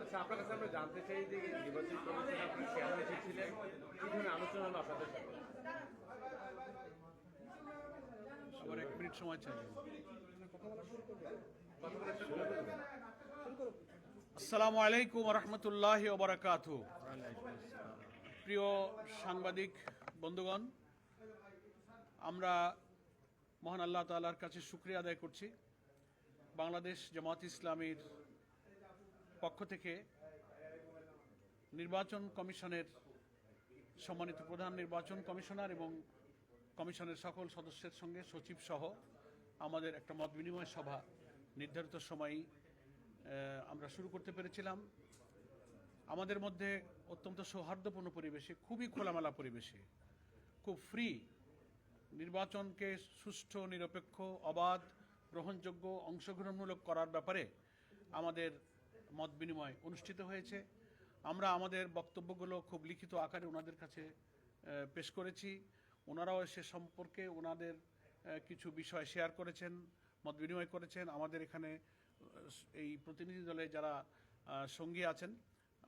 আচ্ছা আপনার কাছে আমরা জানতে চাই যে নির্বাচন কমিশন আপনি চেয়ারম্যান এসেছিলেন কি ধরনের আলোচনা হলো আপনাদের সাথে? আবার এক মিনিট সময় চাই। আসসালামু আলাইকুম রহমতুল্লাহ ওবরাকাত প্রিয় সাংবাদিক বন্ধুগণ আমরা মহান আল্লাহ তাআলার কাছে শুক্রিয়া আদায় করছি। বাংলাদেশ জামাত ইসলামীর পক্ষ থেকে নির্বাচন কমিশনের সম্মানিত প্রধান নির্বাচন কমিশনার এবং কমিশনের সকল সদস্যের সঙ্গে সচিব সহ আমাদের একটা মত বিনিময় সভা নির্ধারিত সময়ই আমরা শুরু করতে পেরেছিলাম। আমাদের মধ্যে অত্যন্ত সৌহার্দ্যপূর্ণ পরিবেশে, খুবই খোলামেলা পরিবেশে, খুব ফ্রি নির্বাচনকে সুষ্ঠু, নিরপেক্ষ, অবাধ গ্রহণযোগ্য অংশগ্রহণমূলক করার ব্যাপারে আমাদের মত বিনিময় অনুষ্ঠিত হয়েছে। আমরা আমাদের বক্তব্যগুলো খুব লিখিত আকারে ওনাদের কাছে পেশ করেছি। ওনারাও সে সম্পর্কে ওনাদের কিছু বিষয় শেয়ার করেছেন, মত বিনিময় করেছেন। আমাদের এখানে এই প্রতিনিধি দলে যারা সঙ্গী আছেন,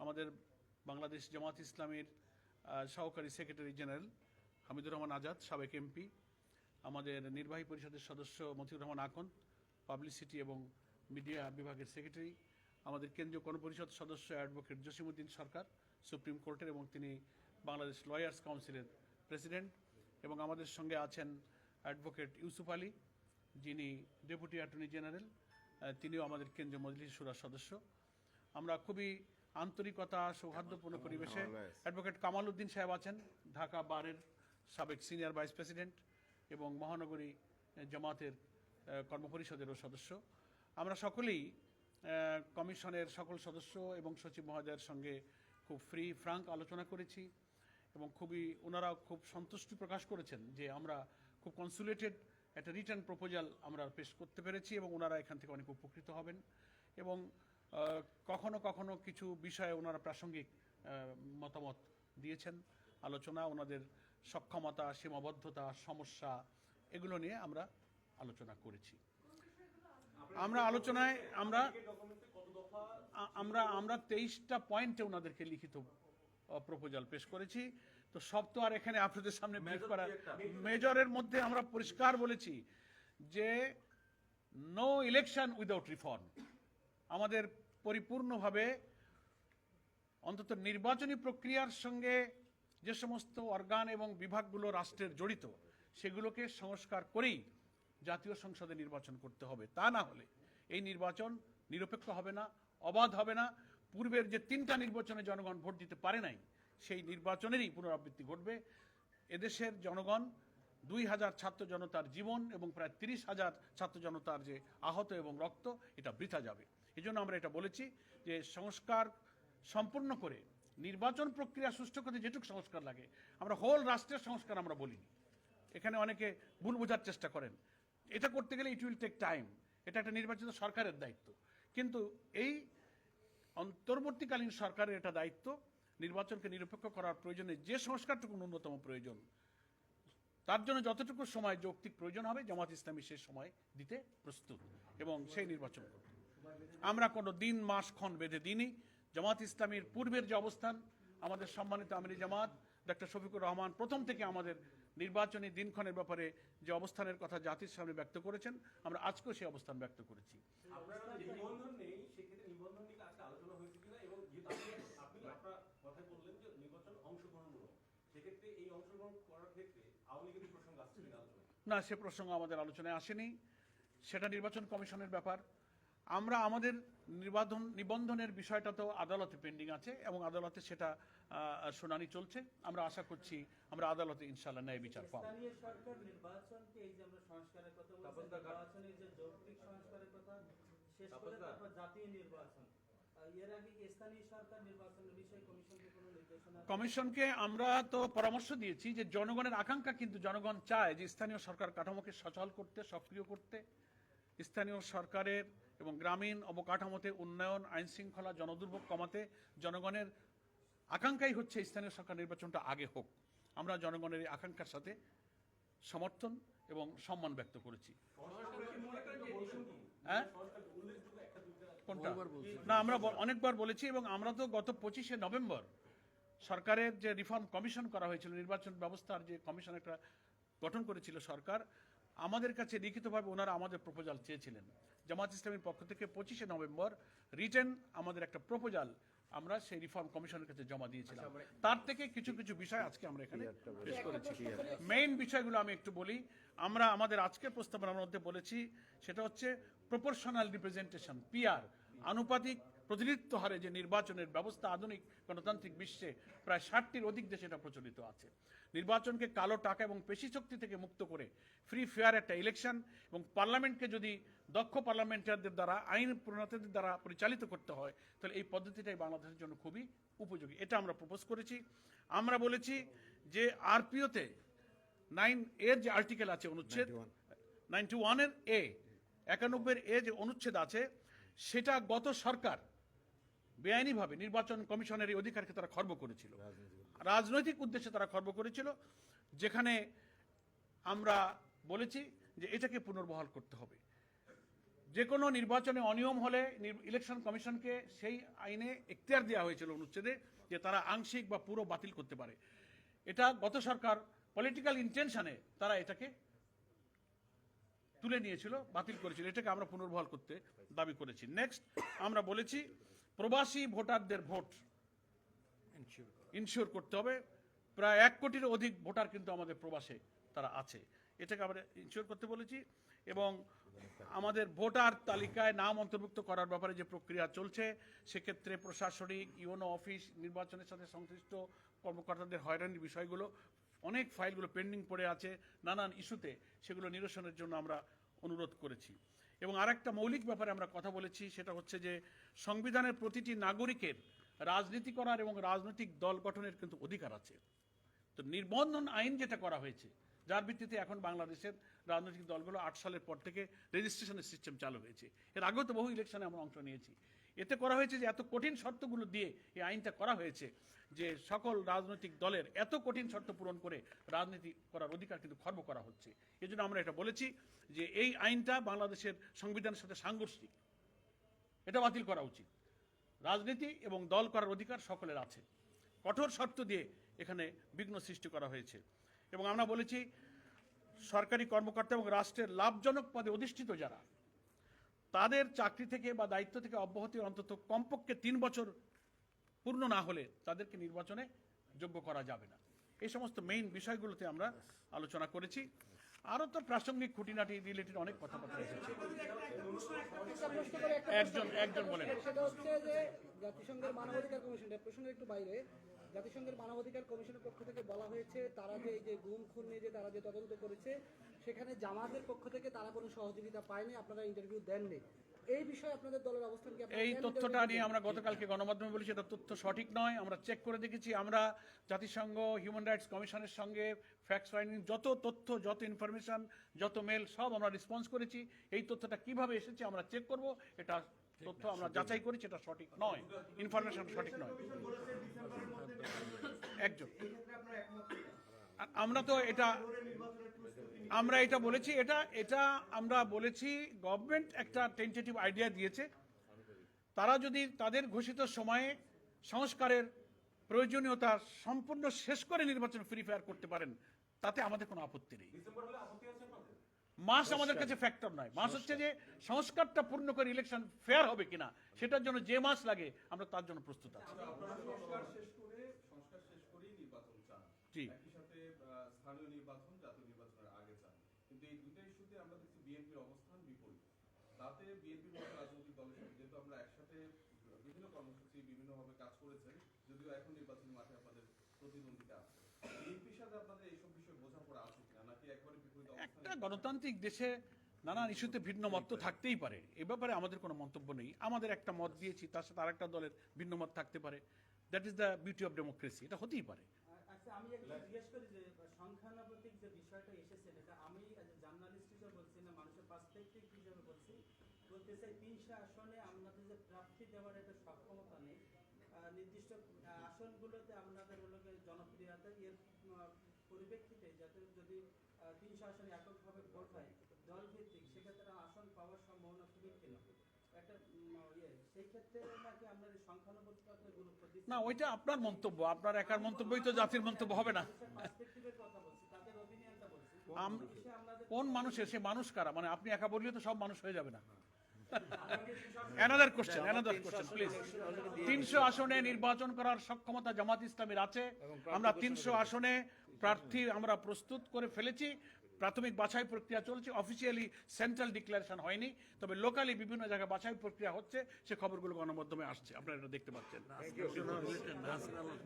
আমাদের বাংলাদেশ জামাত ইসলামের সহকারী সেক্রেটারি জেনারেল হামিদুর রহমান আজাদ, সাবেক এমপি। আমাদের নির্বাহী পরিষদের সদস্য মতিউর রহমান আকন পাবলিসিটি এবং মিডিয়া বিভাগের সেক্রেটারি আমাদের কেন্দ্রীয় গণপরিষদ সদস্য অ্যাডভোকেট জসিমউদ্দিন সরকার সুপ্রিম কোর্টের এবং তিনি বাংলাদেশ লয়ার্স কাউন্সিলের প্রেসিডেন্ট এবং আমাদের সঙ্গে আছেন অ্যাডভোকেট ইউসুফ আলী যিনি ডেপুটি অ্যাটর্নি জেনারেল তিনিও আমাদের কেন্দ্রীয় মজলিস সুরার সদস্য। আমরা খুবই আন্তরিকতা সৌহার্দ্যপূর্ণ পরিবেশে অ্যাডভোকেট কামাল উদ্দিন সাহেব আছেন ঢাকা বারের সাবেক সিনিয়র ভাইস প্রেসিডেন্ট। এবং মহানগরী জামাতের কর্মপরিষদেরও সদস্য। আমরা সকলেই কমিশনের সকল সদস্য এবং সচিব মহোদয়ের সঙ্গে খুব ফ্রি, ফ্রাঙ্ক আলোচনা করেছি এবং খুবই ওনারা খুব সন্তুষ্টি প্রকাশ করেছেন যে আমরা খুব কনসুলেটেড একটা রিটার্ন প্রপোজাল আমরা পেশ করতে পেরেছি এবং ওনারা এখান থেকে অনেক উপকৃত হবেন এবং কখনো কখনো কিছু বিষয়ে ওনারা প্রাসঙ্গিক মতামত দিয়েছেন। আলোচনা ওনাদের সক্ষমতা সীমাবদ্ধতা সমস্যা এগুলো নিয়ে আমরা আলোচনা করেছি। আমরা আলোচনায় আমরা আমরা আমরা তেইশটা পয়েন্টে ওনাদেরকে লিখিত প্রপোজাল পেশ করেছি। তো সব তো আর এখানে আপনাদের সামনে ব্রিফ করা মেজরের মধ্যে আমরা পরিষ্কার বলেছি যে নো ইলেকশন উইদাউট রিফর্ম আমাদের পরিপূর্ণভাবে অন্তত নির্বাচনী প্রক্রিয়ার সঙ্গে যে সমস্ত অর্গান এবং বিভাগগুলো রাষ্ট্রের জড়িত, সেগুলোকে সংস্কার করেই জাতীয় সংসদে নির্বাচন করতে হবে। তা না হলে এই নির্বাচন নিরপেক্ষ হবে না, অবাধ হবে না। পূর্বের যে তিনটা নির্বাচনে জনগণ ভোট দিতে পারে নাই, সেই নির্বাচনেরই পুনরাবৃত্তি ঘটবে। এদেশের জনগণ দুই হাজার ছাত্র জনতার জীবন এবং প্রায় তিরিশ হাজার ছাত্র জনতার যে আহত এবং রক্ত, এটা বৃথা যাবে। এই জন্য আমরা এটা বলেছি যে সংস্কার সম্পূর্ণ করে নির্বাচন প্রক্রিয়া সুষ্ঠু করতে যেটুকু সংস্কার লাগে। আমরা হোল রাষ্ট্রের সংস্কার আমরা বলিনি। এখানে অনেকে ভুল বোঝার চেষ্টা করেন। এটা করতে গেলে ইট উইল টেক টাইম এটা একটা নির্বাচিত সরকারের দায়িত্ব। কিন্তু এই অন্তর্বর্তীকালীন সরকারের এটা দায়িত্ব, নির্বাচনকে নিরপেক্ষ করার প্রয়োজনে যে সংস্কারটুকু ন্যূনতম প্রয়োজন, তার জন্য যতটুকু সময় যৌক্তিক প্রয়োজন হবে, জামাত ইসলামী সে সময় দিতে প্রস্তুত এবং সেই নির্বাচন করবে। আমরা কোনো দিন মাস ক্ষণ বেঁধে দিইনি। জামাত ইসলামীর পূর্বের যে অবস্থান আমাদের সম্মানিত আমিরি জামাত ডক্টর শফিকুর রহমান প্রথম থেকে আমাদের নির্বাচনী দিনক্ষণের ব্যাপারে যে অবস্থানের কথা জাতির সামনে ব্যক্ত করেছেন আমরা আজকেও সেই অবস্থান ব্যক্ত করেছি। না সে প্রসঙ্গ আমাদের আলোচনায় আসেনি। সেটা নির্বাচন কমিশনের ব্যাপার। আমরা আমাদের নির্বাচন নিবন্ধনের বিষয়টা তো আদালতে পেন্ডিং আছে এবং আদালতে সেটা শুনানি চলছে। আমরা আশা করছি আমরা আদালতে ইনশাল্লাহ ন্যায় বিচার পাবো। স্থানীয় সরকার নির্বাচনকে এই যে আমরা সংস্কারের কথা বলছি তাপসদা কার- নির্বাচনের যে যৌক্তিক সংস্কারের কথা শেষ করে তাপসদা। তারপর জাতীয় নির্বাচন। আহ, এর আগে কি স্থানীয় সরকার নির্বাচনের বিষয়ে কমিশনকে কমিশনকে আমরা তো পরামর্শ দিয়েছি যে জনগণের আকাঙ্ক্ষা কিন্তু জনগণ চায় যে স্থানীয় সরকার কাঠামোকে সচল করতে সক্রিয় করতে। স্থানীয় সরকারের এবং গ্রামীণ অবকাঠামোতে উন্নয়ন আইন শৃঙ্খলা জনদুর্ভোগ কমাতে জনগণের আকাঙ্ক্ষাই হচ্ছে স্থানীয় সরকার নির্বাচনটা আগে হোক। আমরা জনগণের এই আকাঙ্ক্ষার সাথে সমর্থন এবং সম্মান ব্যক্ত করেছি। হ্যাঁ? কোনটা? না আমরা অনেকবার বলেছি এবং আমরা তো গত পঁচিশে নভেম্বর সরকারের যে রিফর্ম কমিশন করা হয়েছিল নির্বাচন ব্যবস্থার যে কমিশন একটা গঠন করেছিল সরকার আমাদের কাছে লিখিতভাবে ওনারা আমাদের প্রপোজাল চেয়েছিলেন। জামাত ইসলামের পক্ষ থেকে পঁচিশে নভেম্বর রিটেন আমাদের একটা প্রপোজাল আমরা সেই রিফর্ম কমিশনের কাছে জমা দিয়েছিলাম। তার থেকে কিছু কিছু বিষয় আজকে আমরা এখানে পেশ করেছি মেইন বিষয়গুলো আমি একটু বলি। আমরা আমাদের আজকের প্রস্তাবনার মধ্যে বলেছি সেটা হচ্ছে প্রপোর্শনাল রিপ্রেজেন্টেশন পিআর আনুপাতিক প্রতিনিধিত্ব হারে যে নির্বাচনের ব্যবস্থা আধুনিক গণতান্ত্রিক বিশ্বে প্রায় ষাটটির অধিক দেশে এটা প্রচলিত আছে। নির্বাচনকে কালো টাকা এবং পেশি শক্তি থেকে মুক্ত করে ফ্রি ফেয়ার একটা ইলেকশন এবং পার্লামেন্টকে যদি দক্ষ পার্লামেন্টারদের দ্বারা আইন প্রণেতাদের দ্বারা পরিচালিত করতে হয় তাহলে এই পদ্ধতিটাই বাংলাদেশের জন্য খুবই উপযোগী। এটা আমরা প্রপোজ করেছি। আমরা বলেছি যে আরপিওতে নাইন এর যে আর্টিকেল আছে অনুচ্ছেদ নাইনটি ওয়ানের এ একানব্বইয়ের এ যে অনুচ্ছেদ আছে সেটা গত সরকার বেআইনিভাবে নির্বাচন কমিশনের এই অধিকারকে তারা খর্ব করেছিল। রাজনৈতিক উদ্দেশ্যে তারা খর্ব করেছিল যেখানে আমরা বলেছি যে এটাকে পুনর্বহাল করতে হবে। যে কোনো নির্বাচনে অনিয়ম হলে ইলেকশন কমিশনকে সেই আইনে এখতিয়ার দেওয়া হয়েছিল অনুচ্ছেদে যে তারা আংশিক বা পুরো বাতিল করতে পারে। এটা গত সরকার পলিটিক্যাল ইন্টেনশনে তারা এটাকে তুলে নিয়েছিল বাতিল করেছিল। এটাকে আমরা পুনর্বহাল করতে দাবি করেছি। নেক্সট আমরা বলেছি প্রবাসী ভোটারদের ভোট ইনশিওর করতে হবে। প্রায় এক কোটির অধিক ভোটার কিন্তু আমাদের প্রবাসে তারা আছে। এটাকে আমরা ইনশিওর করতে বলেছি এবং আমাদের ভোটার তালিকায় নাম অন্তর্ভুক্ত করার ব্যাপারে যে প্রক্রিয়া চলছে সেক্ষেত্রে প্রশাসনিক ইউনো অফিস নির্বাচনের সাথে সংশ্লিষ্ট কর্মকর্তাদের হয়রানির বিষয়গুলো অনেক ফাইলগুলো পেন্ডিং পড়ে আছে নানান ইস্যুতে সেগুলো নিরসনের জন্য আমরা অনুরোধ করেছি। এবং আরেকটা মৌলিক ব্যাপারে আমরা কথা বলেছি, সেটা হচ্ছে যে সংবিধানের প্রতিটি নাগরিকের রাজনীতি করার এবং রাজনৈতিক দল গঠনের কিন্তু অধিকার আছে। তো নির্বন্ধন আইন যেটা করা হয়েছে, যার ভিত্তিতে এখন বাংলাদেশের রাজনৈতিক দলগুলো আট সালের পর থেকে রেজিস্ট্রেশনের সিস্টেম চালু হয়েছে। এর আগেও তো বহু ইলেকশনে আমরা অংশ নিয়েছি। এতে করা হয়েছে যে এত কঠিন শর্তগুলো দিয়ে এই আইনটা করা হয়েছে যে সকল রাজনৈতিক দলের এত কঠিন শর্ত পূরণ করে রাজনীতি করার অধিকার কিন্তু খর্ব করা হচ্ছে। এই জন্য আমরা এটা বলেছি যে এই আইনটা বাংলাদেশের সংবিধানের সাথে সাংঘর্ষিক। এটা বাতিল করা উচিত। রাজনীতি এবং দল করার অধিকার সকলের আছে। কঠোর শর্ত দিয়ে এখানে বিঘ্ন সৃষ্টি করা হয়েছে। এবং আমরা বলেছি, সরকারি কর্মকর্তা এবং রাষ্ট্রের লাভজনক পদে অধিষ্ঠিত যারা তাদের চাকরি থেকে বা দায়িত্ব থেকে অব্যাহতি অন্তত কমপক্ষে তিন বছর পূর্ণ না হলে তাদেরকে নির্বাচনে যোগ্য করা যাবে না। এই সমস্ত মেইন বিষয়গুলোতে আমরা আলোচনা করেছি। আরও তো প্রাসঙ্গিক খুঁটিনাটি রিলেটেড অনেক কথাবার্তা এসেছে। একজন একজন বলেন। জাতিসংঘের মানবাধিকার কমিশন একটু বাইরে। জাতিসংঘের মানবাধিকার কমিশনের পক্ষ থেকে বলা হয়েছে তারা যে এই যে গুম খুন নিয়ে যে তারা যে তদন্ত করেছে সেখানে জামাতের পক্ষ থেকে তারা কোনো সহযোগিতা পায়নি আপনারা ইন্টারভিউ দেননি। এই বিষয়ে আপনাদের দলের অবস্থান কি এই তথ্যটা নিয়ে আমরা গতকালকে গণমাধ্যমে বলেছি এটা তথ্য সঠিক নয় আমরা চেক করে দেখেছি আমরা জাতিসংঘ হিউম্যান রাইটস কমিশনের সঙ্গে ফ্যাক্ট ফাইন্ডিং যত তথ্য যত ইনফরমেশন যত মেল সব আমরা রেসপন্স করেছি। এই তথ্যটা কীভাবে এসেছে আমরা চেক করব এটা তথ্য আমরা যাচাই করেছি এটা সঠিক নয় ইনফরমেশন সঠিক নয়। একজন আমরা তো এটা আমরা এটা বলেছি এটা এটা আমরা বলেছি গভর্নমেন্ট একটা টেন্টেটিভ আইডিয়া দিয়েছে। তারা যদি তাদের ঘোষিত সময়ে সংস্কারের প্রয়োজনীয়তা সম্পূর্ণ শেষ করে নির্বাচন ফ্রি ফায়ার করতে পারেন তাতে আমাদের কোনো আপত্তি নেই। মাস আমাদের কাছে ফ্যাক্টর নয়। মাস হচ্ছে যে সংস্কারটা পূর্ণ করে ইলেকশন ফেয়ার হবে কিনা সেটার জন্য যে মাস লাগে আমরা তার জন্য প্রস্তুত আছি সংস্কার শেষ করে সংস্কার শেষ করেই নির্বাচন চান জি। একই সাথে স্থানীয় নির্বাচন জাতীয় নির্বাচনের আগে চান। কিন্তু এই দুইটা ইস্যুতে আমরা দেখছি বিএনপির অবস্থান বিপরীত। তাতে বিএনপির মতো রাজনৈতিক দলের সাথে যেহেতু আমরা একসাথে বিভিন্ন কর্মসূচি বিভিন্নভাবে কাজ করেছেন যদিও এখন নির্বাচনী মাঠে আপনাদের প্রতিদ্বন্দ্বিতা আছে। বিএনপির সাথে আপনাদের এইসব বিষয়ে বোঝাপড়া আছে কিনা নাকি একবারে বিপরীত একটা গণতান্ত্রিক দেশে নানান ইস্যুতে ভিন্ন মত তো থাকতেই পারে। এ ব্যাপারে আমাদের কোনো মন্তব্য নেই। আমাদের একটা মত দিয়েছি তার সাথে আরেকটা দলের ভিন্ন মত থাকতে পারে। That is the beauty of democracy এটা হতেই পারে। আমি একটু জিজ্ঞেস করি যে সংখ্যানুপাতিক যে বিষয়টা এসেছে এটা আমি জার্নালিস্ট হিসেবে বলছি না মানুষের পার্সপেক্টিভ হিসেবে বলছি। বলতে চাই তিনশো আসনে আমাদের যে প্রার্থী দেওয়ার একটা সক্ষমতা নেই। নির্দিষ্ট আসনগুলোতে আপনাদের হলো জনপ্রিয়তা এর পরিপ্রেক্ষিতে যাতে যদি তিনশো আসনে এককভাবে ভোট হয় দল ভিত্তিক সেক্ষেত্রে আসন পাওয়ার সম্ভাবনা খুবই ক্ষীণ। একটা না ওইটা আপনার মন্তব্য। আপনার একার মন্তব্যই তো জাতির মন্তব্য হবে না। কোন মানুষের? সে মানুষ কারা? মানে আপনি একা বললে তো সব মানুষ হয়ে যাবে না। Another question another question please তিনশো আসনে নির্বাচন করার সক্ষমতা জামাত ইসলামের আছে। আমরা তিনশো আসনে প্রার্থী আমরা প্রস্তুত করে ফেলেছি। প্রাথমিক বাছাই প্রক্রিয়া চলছে। অফিসিয়ালি সেন্ট্রাল ডিক্লারেশন হয়নি তবে লোকালি বিভিন্ন জায়গায় বাছাই প্রক্রিয়া হচ্ছে সে খবরগুলো গণমাধ্যমে আসছে। আপনারা এটা দেখতে পাচ্ছেন।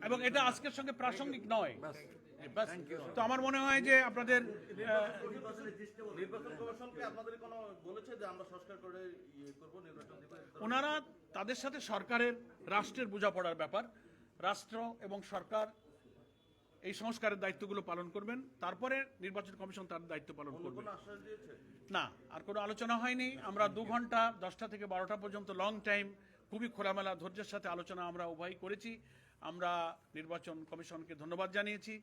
এবং এটা আজকের সঙ্গে প্রাসঙ্গিক নয়। তো আমার মনে হয় যে আপনাদের ইয়ে ওনারা তাদের সাথে সরকারের রাষ্ট্রের বোঝাপড়ার ব্যাপার। রাষ্ট্র এবং সরকার এই সংস্কারের দায়িত্বগুলো পালন করবেন। তারপরে নির্বাচন কমিশন তার দায়িত্ব পালন করবে। না আর কোনো আলোচনা হয়নি। আমরা দু ঘণ্টা দশটা থেকে বারোটা পর্যন্ত লং টাইম খুবই খোলামেলা ধৈর্যের সাথে আলোচনা আমরা উভয় করেছি। আমরা নির্বাচন কমিশনকে ধন্যবাদ জানিয়েছি।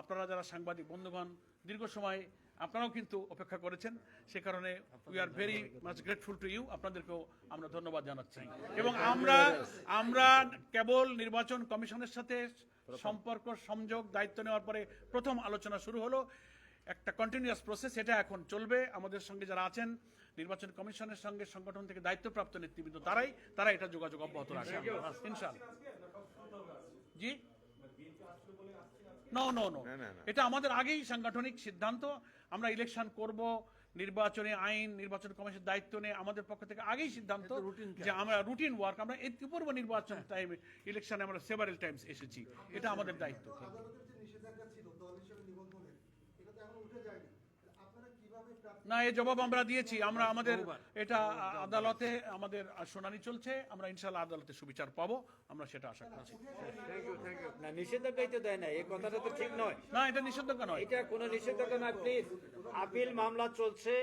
আপনারা যারা সাংবাদিক বন্ধুগণ দীর্ঘ সময় আপনারাও কিন্তু অপেক্ষা করেছেন। সে কারণে we are very much grateful to you আপনাদেরকেও আমরা ধন্যবাদ জানাচ্ছি। এবং আমরা আমরা কেবল নির্বাচন কমিশনের সাথে সম্পর্ক সংযোগ দায়িত্ব নেওয়ার পরে প্রথম আলোচনা শুরু হলো। একটা কন্টিনিউয়াস প্রসেস এটা এখন চলবে। আমাদের সঙ্গে যারা আছেন নির্বাচন কমিশনের সঙ্গে সংগঠন থেকে দায়িত্বপ্রাপ্ত নেতৃবৃন্দ তারাই তারা এটা যোগাযোগ অব্যাহত রাখবে ইনশাআল্লাহ। জি? No no no. এটা আমাদের আগেই সাংগঠনিক সিদ্ধান্ত। আমরা ইলেকশন করব নির্বাচনে আইন নির্বাচন কমিশনের দায়িত্ব নিয়ে আমাদের পক্ষ থেকে আগেই সিদ্ধান্ত যে আমরা রুটিন ওয়ার্ক আমরা এর পূর্ব নির্বাচন টাইমে ইলেকশনে আমরা সেভারেল টাইমস এসেছি। এটা আমাদের দায়িত্ব আদালতের যে নিষেধাজ্ঞা ছিল দল হিসেবে নিবন্ধনের এটা তো এখন উঠে যায়নি আপনারা কীভাবে প্রার্থী না এই জবাব আমরা দিয়েছি। আমরা আমাদের এটা আদালতে আমাদের শুনানি চলছে। আমরা ইনশাল্লাহ আদালতে সুবিচার পাবো। আমরা সেটা আশা করছি। না নিষেধাজ্ঞাই তো দেয় না। এই কথাটা তো ঠিক নয়। না এটা নিষেধাজ্ঞা নয়। এটা কোনো নিষেধাজ্ঞা নয় প্লিজ আপিল মামলা চলছে।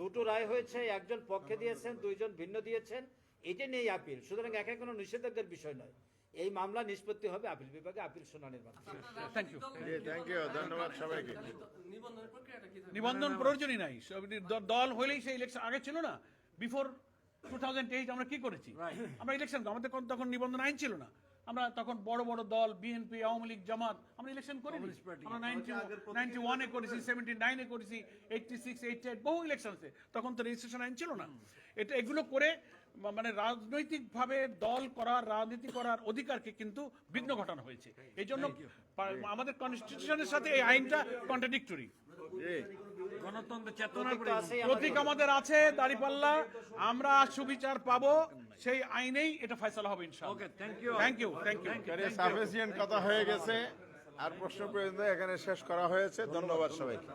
দুটো রায় হয়েছে। একজন পক্ষে দিয়েছেন দুইজন ভিন্ন দিয়েছেন। এটা নিয়েই আপিল। সুতরাং একে কোনো নিষেধাজ্ঞার বিষয় নয়। এই মামলা নিষ্পত্তি হবে আপিল বিভাগে আপিল শুনানির মাধ্যমে। থ্যাংক ইউ থ্যাংক ইউ ধন্যবাদ সবাইকে। নিবন্ধন প্রয়োজনই নাই। দল হলেই সেই ইলেকশন আগে ছিল না। বিফোর টু আমরা কি করেছি? আমরা ইলেকশন আমাদের কোন- তখন নিবন্ধন আইন ছিল না। আমরা তখন বড় বড় দল বিএনপি আওয়ামী লীগ জামাত আমরা ইলেকশন করিনি। আমরা নাইনটি নাইনটি ওয়ানে করেছি সেভেন্টি নাইনে করেছি এইটটি সিক্স এইটটি এইট বহু ইলেকশন আছে তখন তো রেজিস্ট্রেশন আইন ছিল না। এটা এগুলো করে মানে রাজনৈতিকভাবে দল করার রাজনীতি করার অধিকারকে কিন্তু বিঘ্ন ঘটানো হয়েছে। এই জন্য আমাদের কনস্টিটিউশনের সাথে এই আইনটা কন্ট্রাডিক্টরি প্রতীক আমাদের। আছে দাঁড়িপাল্লা। আমরা সুবিচার পাবো সেই আইনেই এটা ফয়সালা হবে ইনশাআল্লাহ। Thank you thank you sufficient কথা হয়ে গেছে। আর প্রশ্ন পর্যন্ত এখানে শেষ করা হয়েছে। ধন্যবাদ সবাইকে।